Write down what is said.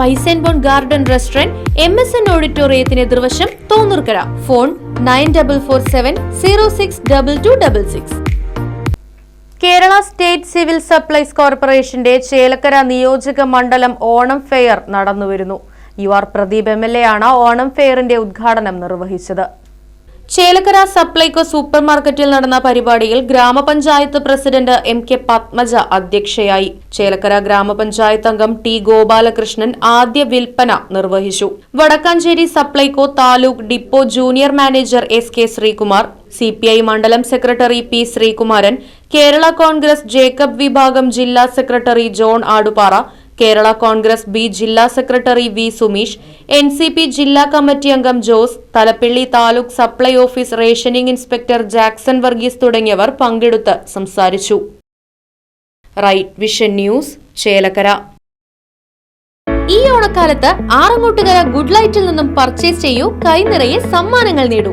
Spice and bone garden restaurant M S N ഓഡിറ്റോറിയത്തിന് എതിർവശം Thonnoorkkara. Phone nine double four seven zero six double two double six. Kerala state civil supplies കോർപ്പറേഷന്റെ ചേലക്കര നിയോജക മണ്ഡലം Onam fair നടന്നുവരുന്നു. U R Pradeep M L A ആണ് ഓണം ഫെയറിന്റെ ഉദ്ഘാടനം നിർവഹിച്ചത്. Chelakkara Supplyco super മാർക്കറ്റിൽ നടന്ന പരിപാടിയിൽ ഗ്രാമപഞ്ചായത്ത് പ്രസിഡന്റ് എം കെ പത്മജ അധ്യക്ഷയായി. ചേലക്കര ഗ്രാമപഞ്ചായത്ത് അംഗം ടി ഗോപാലകൃഷ്ണൻ ആദ്യ വിൽപ്പന നിർവഹിച്ചു. Vadakkanchery Supplyco taluk depot junior manager S K Sreekumar C P I മണ്ഡലം secretary P Sreekumaran Kerala Congress Jacob വിഭാഗം ജില്ലാ secretary John Aduppara Kerala Congress B ജില്ലാ secretary V Sumeesh N C P ജില്ലാ committee അംഗം Jose Thalappilly taluk supply office rationing inspector Jackson Varghese തുടങ്ങിയവർ പങ്കെടുത്ത് സംസാരിച്ചു. Right vision news Chelakkara. ഈ ഓണക്കാലത്ത് ആറങ്ങോട്ടുകര ഗുഡ് ലൈറ്റിൽ നിന്നും പർച്ചേസ് ചെയ്യൂ കൈനിറയെ സമ്മാനങ്ങൾ നേടൂ.